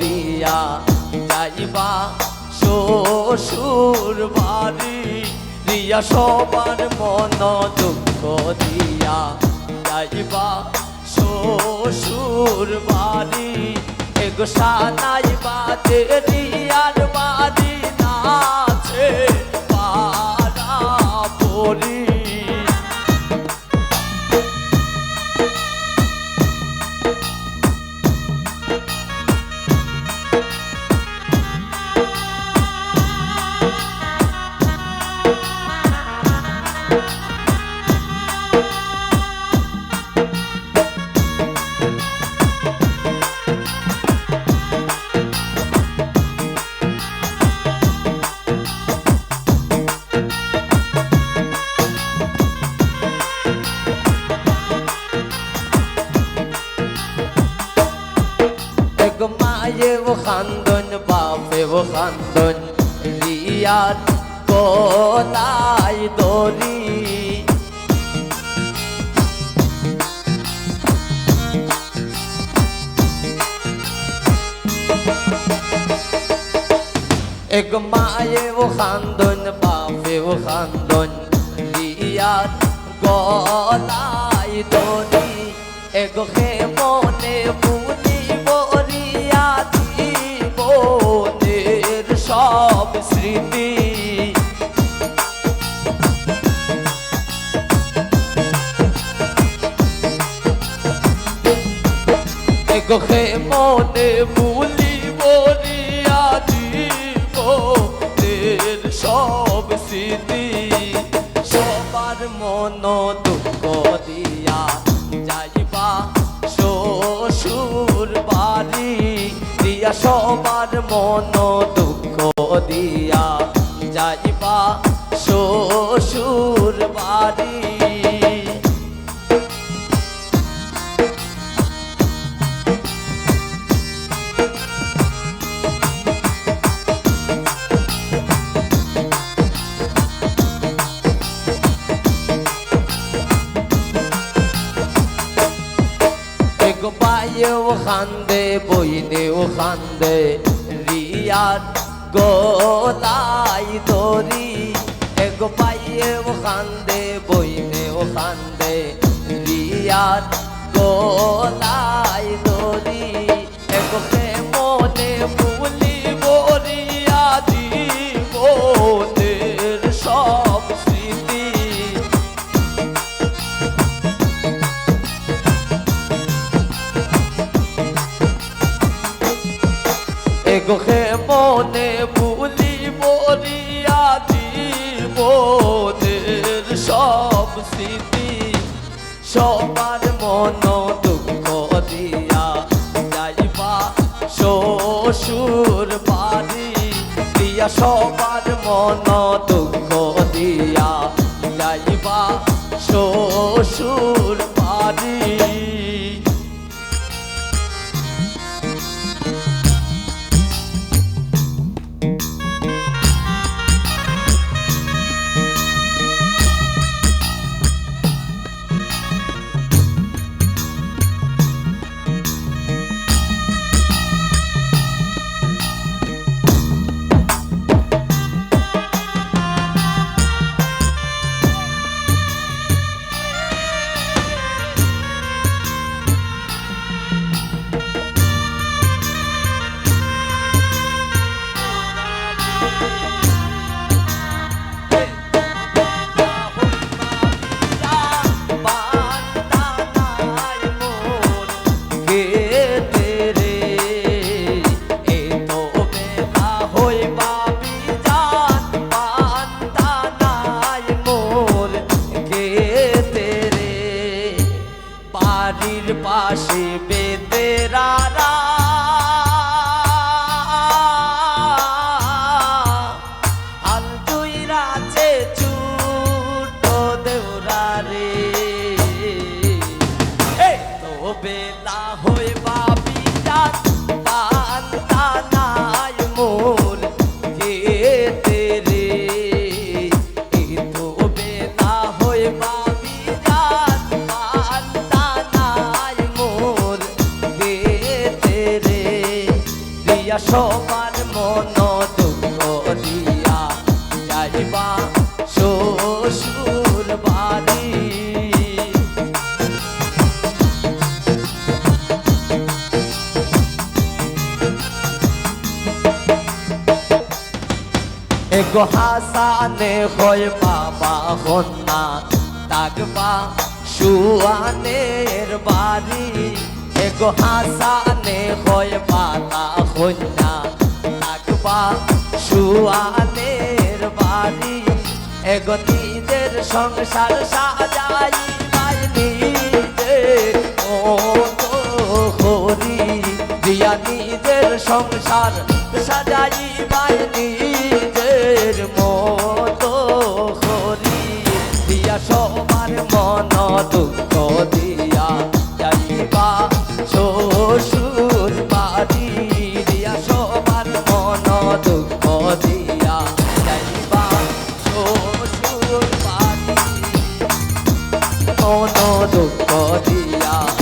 দিয়া যাইবা শ্বশুর বাড়ি রিয়া সবার মন দুঃখ দিয়া যাইবা শ্বশুর বাড়ি। এগো সানাইবা মায়ে ও খান্দন বাপে ও খান্দন রিয়ার কোলাই দরি? এক মায়ে ও খান্দন বাপে ও খান্দন রিয়ার গলাই দরি? এক হে হে মনে পুনি বরিয়া জীবনের সব স্মৃতি সবার মন দুঃখ দিয়া যাইবা। শ্বশুর বাড়ি দিয়া সবার মন দুঃখ দিয়া যাইবা। শ্বশুর বাড়ি খান্দে বইনেও খান্দে রিয়ার গোলাই দরি এক পাইয়েও খান্দে বইনেও খান্দে রিয়ার গোলাই দরি এক হে জীবনের সব স্মৃতি, সবার মন দুঃখ দিয়া যাইবা শ্বশুর বাড়ি, দিয়া সবার মন দুঃখ দিয়া যাইবা শ্বশুর বাড়ি। লইয়া সবার মন দিয়া যাইবা, শ্বশুর বাড়ি। এগো হাসানে হয় বাবা হন্না তাকবা সুয়ানের বাড়ি। এগো হাসানে হয় পাতা হন্না থাকবা সুয়ানের বাড়ি। এগো নিজের সংসার সাজাই পাই নিজের মতো করি দিয়া নিজের সংসার মন দুঃখ দিয়া